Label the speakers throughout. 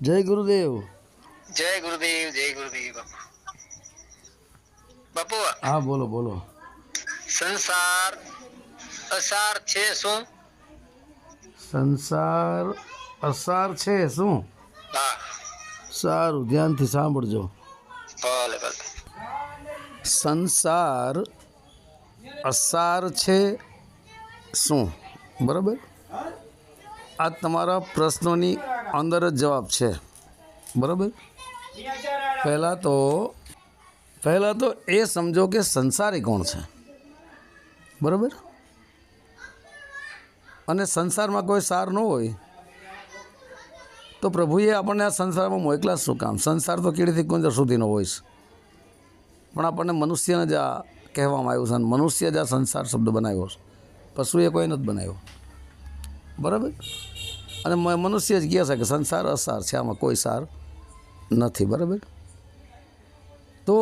Speaker 1: જય ગુરુદેવ.
Speaker 2: જય ગુરુદેવ જય ગુરુદેવ બાપુ. બાપુ
Speaker 1: હા બોલો બોલો.
Speaker 2: સંસાર અસાર છે શું?
Speaker 1: સંસાર અસાર છે શું?
Speaker 2: હા.
Speaker 1: સારું ધ્યાનથી સાંભળજો.
Speaker 2: ભલે ભલે.
Speaker 1: સંસાર અસાર છે શું? બરાબર? આ તમારા પ્રશ્નોની અંદર જ જવાબ છે. બરાબર? પહેલાં તો પહેલાં તો એ સમજો કે સંસારી કોણ છે. બરાબર? અને સંસારમાં કોઈ સાર ન હોય, તો પ્રભુએ આપણને આ સંસારમાં મોકલા શું કામ? સંસાર તો કીડીથી કુંજર સુધીનો હોય છે. પણ આપણને મનુષ્યને જ આ કહેવામાં આવ્યું છે અને મનુષ્ય જ આ સંસાર શબ્દ બનાવ્યો છે. પશુએ કોઈ નથી બનાવ્યો. બરાબર? અને મનુષ્ય જ કહે છે કે સંસાર અસાર છે, આમાં કોઈ સાર નથી, બરાબર? તો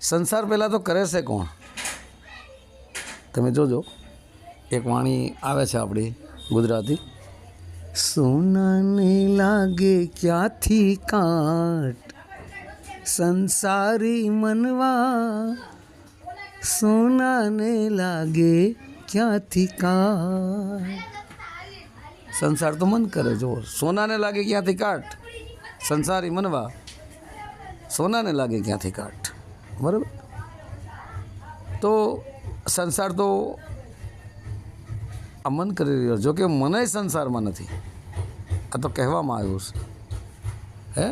Speaker 1: સંસાર પહેલાં તો કરે છે કોણ? તમે જોજો, એક વાણી આવે છે આપણી ગુજરાતી. સોનાને લાગે ક્યાંથી કાટ? સંસારી મનવા. સોનાને લાગે ક્યાંથી કાટ? સંસાર તો મન કરે જો સોનાને લાગે ક્યાંથી કાટ સંસારી મનવા સોનાને લાગે ક્યાંથી કાટ બરાબર તો સંસાર તો આ મન કરી રહ્યો જો કે મને સંસારમાં નથી આ તો કહેવામાં આવ્યું છે હે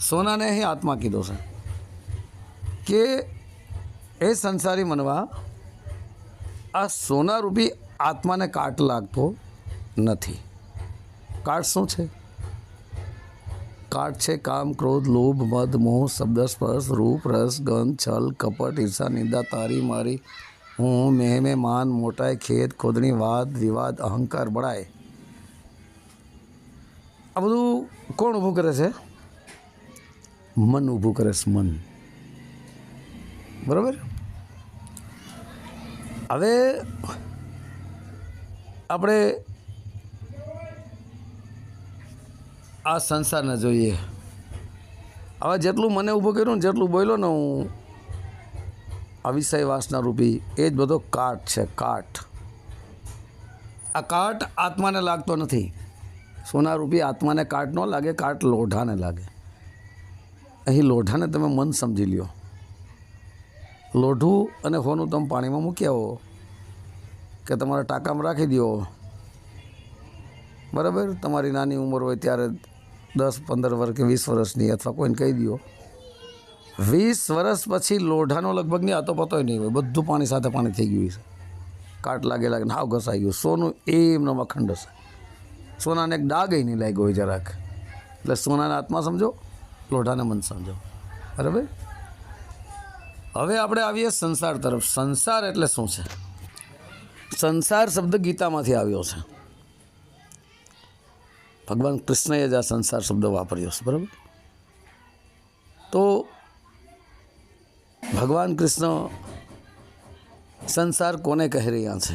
Speaker 1: સોનાને અહીં આત્મા કીધો છે કે એ સંસારી મનવા આ સોનારૂપી આત્માને કાટ લાગતો નથી કાટ શું છે? કાર્ડ છે કામ, ક્રોધ, લોભ, મદ, મોહ, શબ્દ, સ્પર્શ, રૂપ, રસ, ગંધ, છલ, કપટ, ઈર્ષા, નિંદા, તારી, મારી, હું મેં મેં, માન, મોટાઈ ખેત ખોદણી, વાદ, વિવાદ, અહંકાર બળાય આ બધું કોણ ઊભું કરે છે? મન ઊભું કરે છે, મન. બરાબર? હવે આપણે આ સંસારને જોઈએ. હવે જેટલું મને ઊભું કર્યું ને જેટલું બોલ્યો ને હું, આ વિષય વાસના રૂપી, એ જ બધો કાટ છે, કાટ. આ કાટ આત્માને લાગતો નથી. સોના રૂપી આત્માને કાટ ન લાગે, કાટ લોઢાને લાગે. અહીં લોઢાને તમે મન સમજી લ્યો. લોઢું અને હોનું તમે પાણીમાં મૂકી આવો કે તમારા ટાંકામાં રાખી દો બરાબર? તમારી નાની ઉંમર હોય ત્યારે દસ, પંદર વર્ષ કે વીસ વર્ષની અથવા કોઈને કહી દો વીસ વર્ષ પછી લોઢાનો લગભગ નહીં આતો પતોય નહીં હોય. બધું પાણી સાથે પાણી થઈ ગયું છે કાટ લાગે લાગે હાવ ઘસાઈ ગયું. સોનું એમનો અખંડ હશે. સોનાને એક ડાઘ નહીં લાગ્યો હોય જરાક. એટલે સોનાને આત્મા સમજો, લોઢાને મન સમજો. બરાબર? હવે આપણે આવીએ સંસાર તરફ. સંસાર એટલે શું છે? સંસાર શબ્દ ગીતામાંથી આવ્યો છે. ભગવાન કૃષ્ણએ જ આ સંસાર શબ્દ વાપર્યો છે, બરાબર? તો ભગવાન કૃષ્ણ સંસાર કોને કહી રહ્યા છે?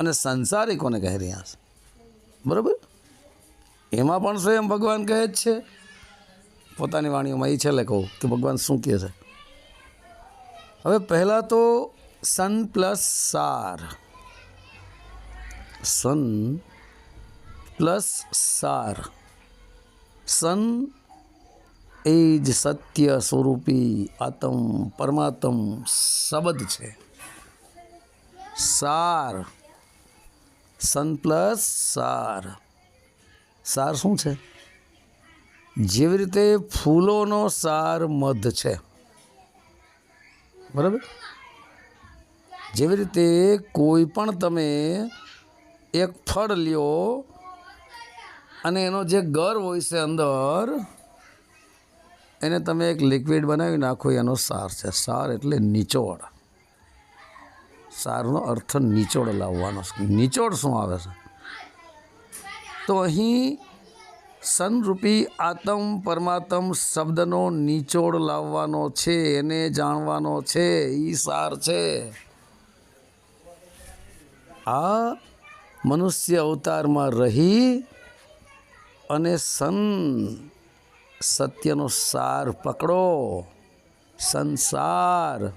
Speaker 1: અને સંસારી કોને કહી રહ્યા છે? બરાબર? એમાં પણ સ્વયં ભગવાન કહે જ છે. પોતાની વાણીઓમાં એ છેલ્લે કહું કે ભગવાન શું કહે છે? હવે પહેલાં તો સન પ્લસ સાર. સન પ્લસ સાર સન એ જ સત્ય સ્વરૂપી આત્મ પરમાત્મ શબ્દ છે સાર સન પ્લસ સાર સાર શું છે જેવી રીતે ફૂલોનો સાર મધ છે બરાબર જેવી રીતે કોઈ પણ તમે એક ફળ લ્યો અને એનો જે ગર હોય છે અંદર, એને તમે એક લિક્વિડ બનાવી નાખો, એનો સાર છે. સાર એટલે નિચોડ. સારનો અર્થ નિચોડ લાવવાનો નિચોડ શું આવે છે? તો અહીં સનરૂપી આત્મ પરમાત્મ શબ્દનો નિચોડ લાવવાનો છે, એને જાણવાનો છે એ સાર છે. આ મનુષ્ય અવતારમાં રહી અને સન સત્યનો સાર પકડો. સંસાર.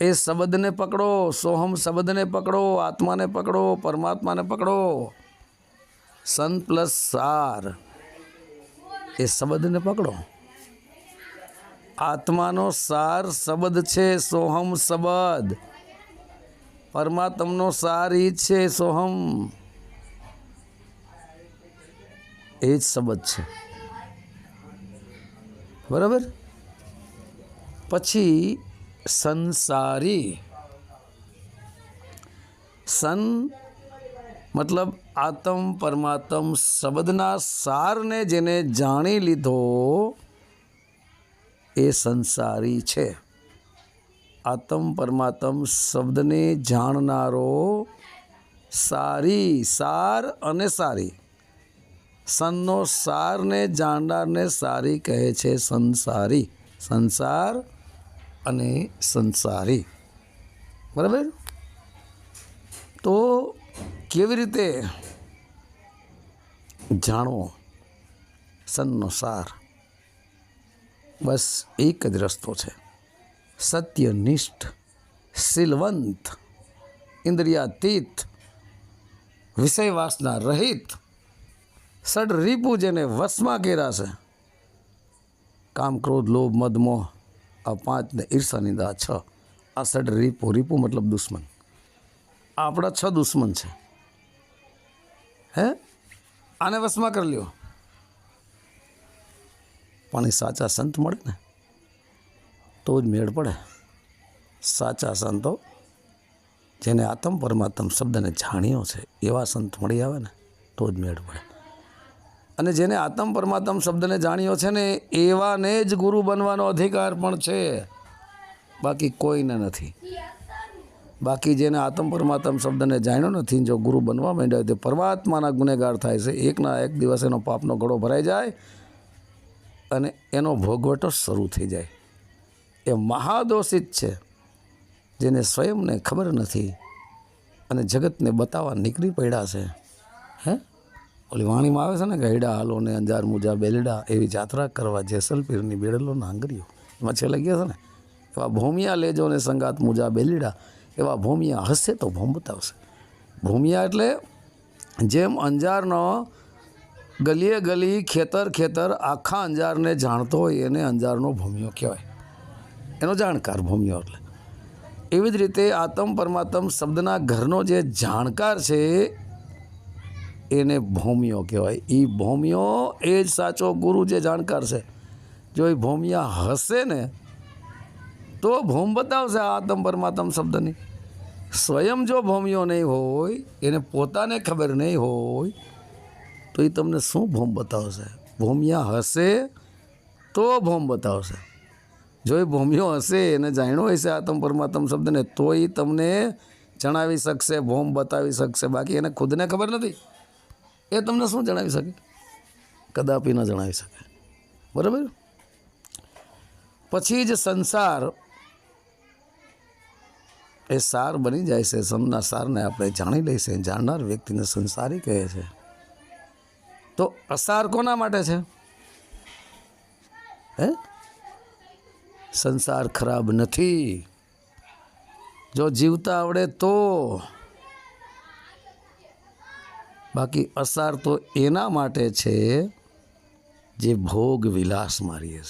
Speaker 1: એ શબ્દને પકડો, સોહમ શબ્દને પકડો, આત્માને પકડો, પરમાત્માને પકડો. સન પ્લસ સાર. એ શબ્દને પકડો. આત્માનો સાર શબ્દ છે, સોહમ શબ્દ. પરમાત્મનો સાર એ છે, સોહમ. એ જ શબ્દ છે. બરાબર? પછી સંસારી. સન મતલબ આત્મ પરમાત્મ શબ્દના સારને જેને જાણી લીધો એ સંસારી છે. આત્મ પરમાત્મ શબ્દને જાણનારો સારી, સાર અને સારી. સનનો સારને જાણનારને સારી કહે છે સંસારી. સંસાર અને સંસારી. બરાબર? તો કેવી રીતે જાણવો સનનો સાર? બસ એક જ રસ્તો છે. સત્યનિષ્ઠ શીલવંત, ઇન્દ્રિયાતીત, વિષયવાસના રહિત સડ રીપુ જેને વશમાં કર્યા છે. કામ, ક્રોધ, લોભ મદમોહ આ પાંચ ને ઈર્ષા દા છ. આ સડ રીપુ રીપુ મતલબ દુશ્મન. આપણા છ દુશ્મન છે. હે? આને વશમાં કરી લ્યો. પણ એ સાચા સંત મળે ને, તો જ મેળ પડે. સાચા સંતો, જેને આત્મ પરમાત્મ શબ્દને જાણ્યો છે, એવા સંત મળી આવે ને, તો જ મેળ પડે. અને જેને આત્મ પરમાત્મ શબ્દને જાણ્યો છે ને, એવાને જ ગુરુ બનવાનો અધિકાર પણ છે. બાકી કોઈને નથી. બાકી જેને આત્મ પરમાત્મ શબ્દને જાણ્યો નથી, જો ગુરુ બનવા માંડ્યા તે પરમાત્માના ગુનેગાર થાય છે. એકના એક દિવસ એનો પાપનો ઘડો ભરાઈ જાય અને એનો ભોગવટો શરૂ થઈ જાય. એ મહાદોષિત છે, જેને સ્વયંને ખબર નથી અને જગતને બતાવવા નીકળી પડ્યા છે. હે? ઓલી વાણીમાં આવે છે ને ગયડા હાલો ને અંજાર મુજા બેલડા એવી જાત્રા કરવા જેસલપીરની બેડલો નાંગરીઓ એમાં છેલ્લે ગયા છે ને, એવા ભૂમિયા લેજો ને સંગાત મુજા બેલીડા, એવા ભૂમિયા હશે તો ભૂમ બતાવશે. ભૂમિયા એટલે જેમ અંજારનો ગલીએ ગલી ખેતર ખેતર આખા અંજારને જાણતો હોય એને અંજારનો ભૂમિયો કહેવાય. એનો જાણકાર ભૂમિયો એટલે. એવી જ રીતે આત્મ પરમાત્મ શબ્દના ઘરનો જે જાણકાર છે એને ભૌમિયો કહેવાય. એ ભૌમિયો એ જ સાચો ગુરુ જે જાણકાર છે. જો એ ભૌમિયા હશે ને, તો ભૌમ બતાવશે આ આત્મ પરમાત્મ શબ્દની. સ્વયં જો ભૌમિયો નહીં હોય, એને પોતાને ખબર નહીં હોય, તો એ તમને શું ભૌમ બતાવશે? ભૌમિયા હશે તો ભૌમ બતાવશે. જો એ ભૌમિયો હશે, એને જાણ્યો હશે આત્મ પરમાત્મ શબ્દને, તો એ તમને જણાવી શકશે, ભૌમ બતાવી શકશે. બાકી એને ખુદને ખબર નથી. એ તમને શું જણાવી શકે? કદાપી ન જણાવી શકે. બરાબર? પછી જ સંસાર એ સાર બની જાય છે. સમના સારને આપણે જાણી લઈશે જાણનાર વ્યક્તિને સંસારી કહે છે. તો અસાર કોના માટે છે? હે? સંસાર ખરાબ નથી. જો જીવતા આવડે તો બાકી અસાર તો એના માટે છે જે ભોગ વિલાસ મારીએ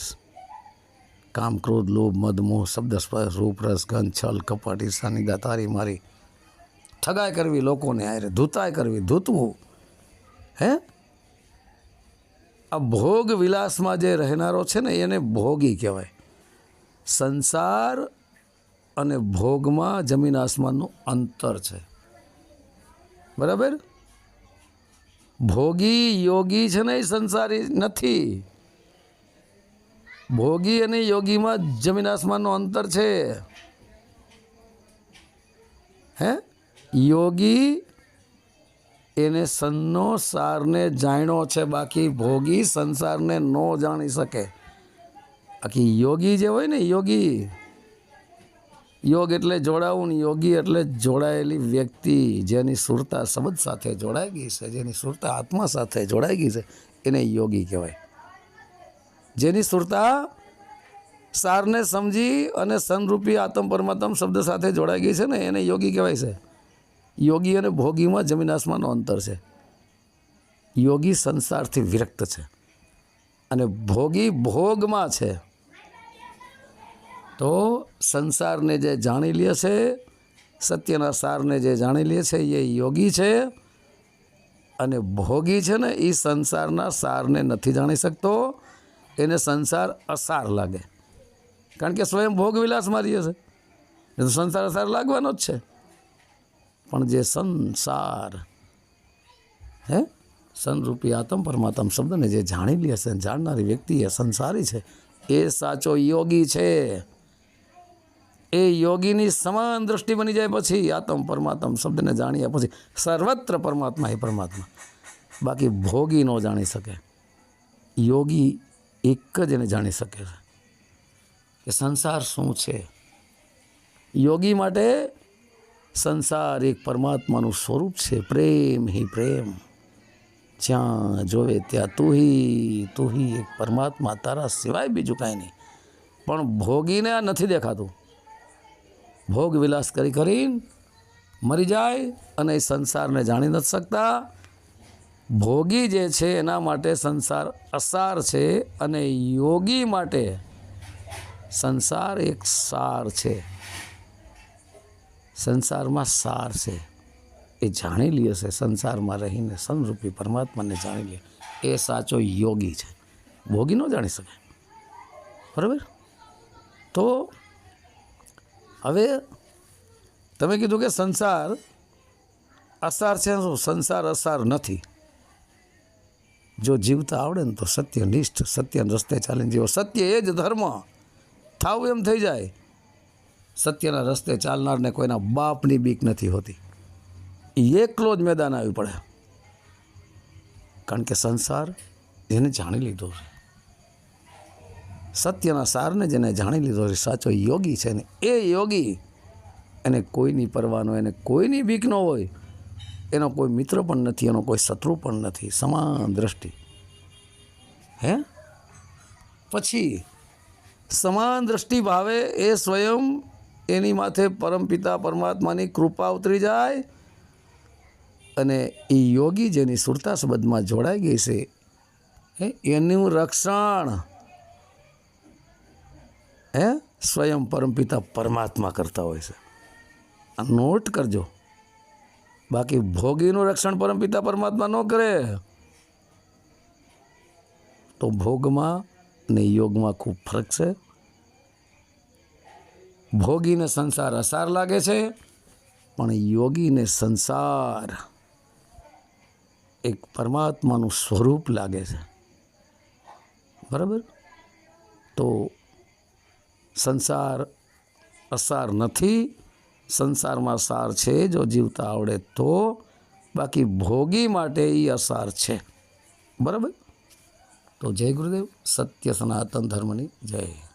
Speaker 1: કામ, ક્રોધ, લોભ મદમોહ શબ્દ, સ્પર્શ, રૂપ, રસ, ગંધ, છલ, કપટ ઈર્ષાની દાતારી મારી ઠગાઈ કરવી લોકોને આરે ધૂતાઈ કરવી, ધૂતવું. હે? આ ભોગ વિલાસમાં જે રહેનારો છે ને, એને ભોગી કહેવાય. સંસાર અને ભોગમાં જમીન આસમાનનું અંતર છે. બરાબર? ભોગી યોગી છે ને એ સંસારી નથી. ભોગી અને યોગીમાં જમીન આસમાનનો અંતર છે. હે? યોગી એને સનનો સારને જાણ્યો છે, બાકી ભોગી સંસારને ન જાણી શકે. બાકી યોગી જે હોય ને, યોગી યોગ એટલે જોડાવું ને યોગી એટલે જોડાયેલી વ્યક્તિ જેની સુરતા શબ્દ સાથે જોડાઈ ગઈ છે, જેની સુરતા આત્મા સાથે જોડાઈ ગઈ છે, એને યોગી કહેવાય. જેની સુરતા સારને સમજી અને સનરૂપી આત્મ પરમાત્મ શબ્દ સાથે જોડાઈ ગઈ છે ને, એને યોગી કહેવાય છે. યોગી અને ભોગીમાં જમીન આસમાનનો અંતર છે. યોગી સંસારથી વિરક્ત છે. અને ભોગી ભોગમાં છે. તો સંસારને જે જાણી લે છે, સત્યના સારને જે જાણી લે છે, એ યોગી છે અને ભોગી છે ને એ સંસારના સારને નથી જાણી શકતો. એને સંસાર અસાર લાગે. કારણ કે સ્વયં ભોગ વિલાસ મારી હશે એ તો સંસાર અસાર લાગવાનો જ છે. પણ જે સંસાર, હે? સનરૂપી આતમ પરમાત્મ શબ્દને જે જાણી લે છે, જાણનારી વ્યક્તિ એ સંસારી છે. એ સાચો યોગી છે. એ યોગીની સમાન દ્રષ્ટિ બની જાય પછી આત્મ પરમાત્મ શબ્દને જાણ્યા પછી સર્વત્ર પરમાત્મા એ પરમાત્મા. બાકી ભોગી ન જાણી શકે. યોગી એક જ એને જાણી શકે છે. કે સંસાર શું છે? યોગી માટે સંસાર એક પરમાત્માનું સ્વરૂપ છે. પ્રેમ હિ પ્રેમ. જ્યાં જોવે ત્યાં તું હી, તું હિ એક પરમાત્મા. તારા સિવાય બીજું કાંઈ નહીં. પણ ભોગીને આ નથી દેખાતું. ભોગ વિલાસ કરી કરીને મરી જાય અને એ સંસારને જાણી નથી શકતા. ભોગી જે છે એના માટે સંસાર અસાર છે અને યોગી માટે સંસાર એક સાર છે. સંસારમાં સાર છે. એ જાણી લે છે, સંસારમાં રહીને સંરૂપી પરમાત્માને જાણી લે. એ સાચો યોગી છે. ભોગી ન જાણી શકે. બરાબર? તો હવે તમે કીધું કે સંસાર અસાર છે સંસાર અસાર નથી. જો જીવતા આવડે ને તો સત્યનિષ્ઠ સત્યના રસ્તે ચાલીને જીવો. સત્ય એ જ ધર્મ. થાવું એમ થઈ જાય. સત્યના રસ્તે ચાલનારને કોઈના બાપની બીક નથી હોતી. એ એકલો જ મેદાન આવી પડે. કારણ કે સંસાર એને જાણી લીધો છે. સત્યના સારને જેને જાણી લીધો છે, સાચો યોગી છે ને એ યોગી એને કોઈની પરવાનો એને કોઈની બીક ન હોય, એનો કોઈ મિત્ર પણ નથી, એનો કોઈ શત્રુ પણ નથી, સમાન દ્રષ્ટિ. હે? પછી સમાન દ્રષ્ટિ ભાવે એ સ્વયં એની માથે પરમપિતા પરમાત્માની કૃપા ઉતરી જાય અને એ યોગી જેની સુરતા સંબંધમાં જોડાઈ ગઈ છે એનું રક્ષણ હે? સ્વયં પરમપિતા પરમાત્મા કરતા હોય છે. આ નોટ કરજો. બાકી ભોગીનું રક્ષણ પરમપિતા પરમાત્મા ન કરે. તો ભોગમાં ને યોગમાં ખૂબ ફરક છે. ભોગીને સંસાર અસાર લાગે છે, પણ યોગીને સંસાર એક પરમાત્માનું સ્વરૂપ લાગે છે. બરાબર? તો સંસાર અસાર નથી, સંસારમાં સાર છે, જો જીવતા આવડે તો. બાકી ભોગી માટે એ અસાર છે. બરાબર? તો જય ગુરુદેવ, સત્ય સનાતન ધર્મની જય.